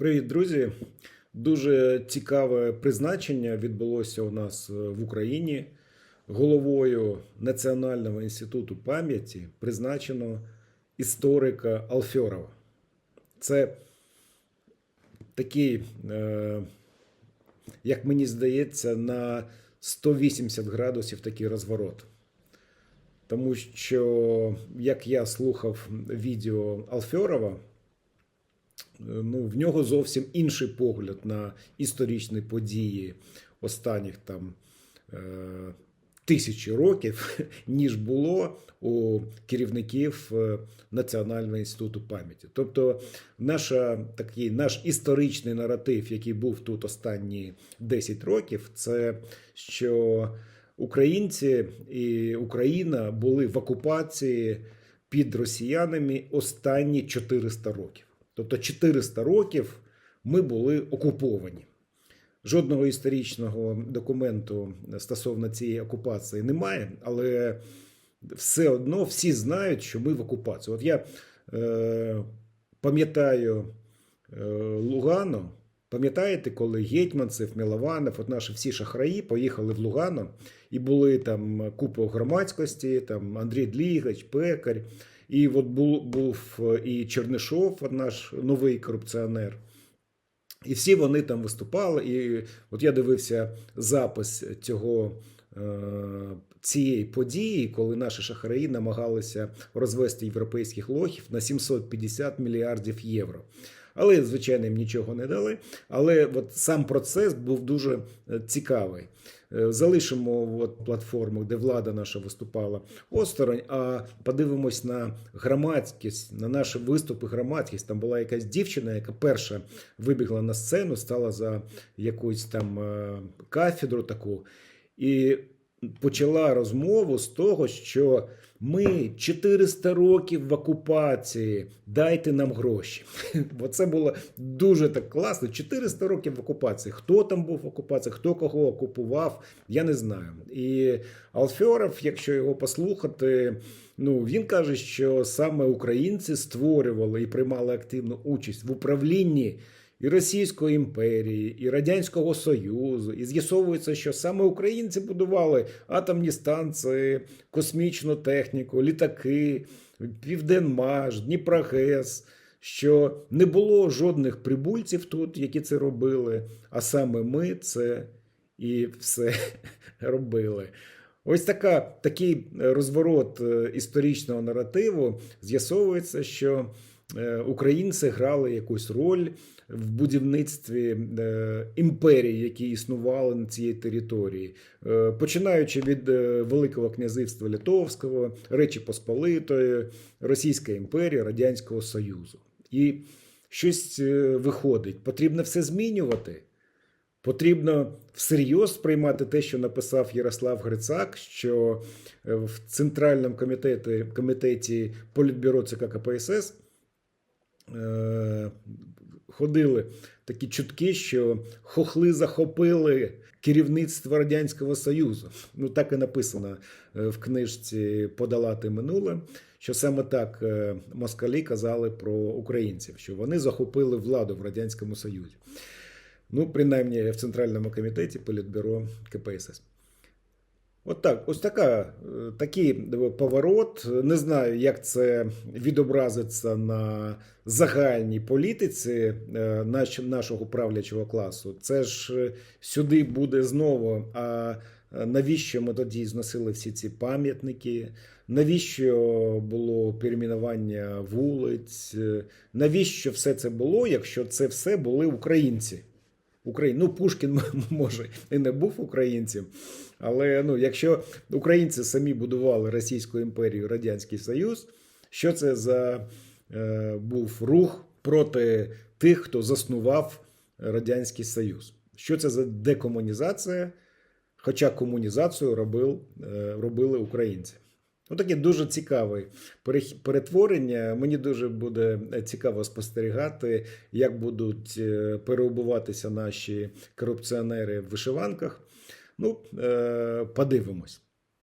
Привіт, друзі! Дуже цікаве призначення відбулося у нас е, в Україні. Головою Національного інституту пам'яті призначено історика Алфьорова. Це такий, е, як мені здається, на 180 градусів такий розворот. Тому що, як я слухав відео Алфьорова, ну, в нього зовсім інший погляд на історичні події останніх там е, тисячі років, ніж було у керівників е, Національного інституту пам'яті. Тобто, наша, такий, наш історичний наратив, який був тут останні 10 років, це що українці і Україна були в окупації під росіянами останні 400 років. Тобто 400 років ми були окуповані. Жодного історичного документу стосовно цієї окупації немає, але все одно всі знають, що ми в окупації. От я е, пам'ятаю е, Лугано. Пам'ятаєте, коли Гетьманцев, Мілованов, от наші всі шахраї поїхали в Лугано, і були там купа громадськості, там Андрій Длігач, Пекар, і от був, був і Чернишов, наш новий корупціонер. І всі вони там виступали. І от я дивився запис цього. е, Цієї події, коли наші шахраї намагалися розвести європейських лохів на 750 мільярдів євро. Але, звичайно, їм нічого не дали. Але от сам процес був дуже е, цікавий. Е, Залишимо от платформу, де влада наша виступала осторонь, а подивимось на громадськість, на наші виступи громадськість. Там була якась дівчина, яка перша вибігла на сцену, стала за якусь там е, кафедру таку. І почала розмову з того, що ми 400 років в окупації, дайте нам гроші. Бо це було дуже так класно. 400 років в окупації. Хто там був в окупації, хто кого окупував, я не знаю. І Алфьоров, якщо його послухати, ну він каже, що саме українці створювали і приймали активну участь в управлінні і Російської імперії, і Радянського Союзу, і з'ясовується, що саме українці будували атомні станції, космічну техніку, літаки, Південмаш, Дніпрогес, що не було жодних прибульців тут, які це робили, а саме ми це і все робили. Ось така, такий розворот е, історичного наративу з'ясовується, що е, українці грали якусь роль в будівництві е, імперії, які існували на цій території, Е, починаючи від е, Великого князівства Литовського, Речі Посполитої, Російської імперії, Радянського Союзу. І щось виходить. Потрібно все змінювати. Потрібно всерйоз сприймати те, що написав Ярослав Грицак, що в Центральному комітеті, комітеті Політбюро ЦК КПСС ходили такі чутки, що хохли захопили керівництво Радянського Союзу. Ну так і написано е, в книжці Подолати минуле. Що саме так е, москалі казали про українців, що вони захопили владу в Радянському Союзі. Ну, принаймні в Центральному комітеті Політбюро КПСС. От так, ось така, е, такий поворот. Не знаю, як це відобразиться на загальній політиці е, наш- нашого правлячого класу. Це ж е, сюди буде знову. А навіщо ми тоді зносили всі ці пам'ятники? Навіщо було перейменування вулиць? Навіщо все це було, якщо це все були українці? Україн. Ну, Пушкін може і не був українцем, але ну, якщо українці самі будували Російську імперію, Радянський Союз, що це за е, був рух проти тих, хто заснував Радянський Союз? Що це за декомунізація? Хоча комунізацію робив, е, робили українці. Ну, таке дуже цікаве перетворення. Мені дуже буде цікаво спостерігати, як будуть е, переобуватися наші корупціонери в вишиванках. Ну, е, подивимось.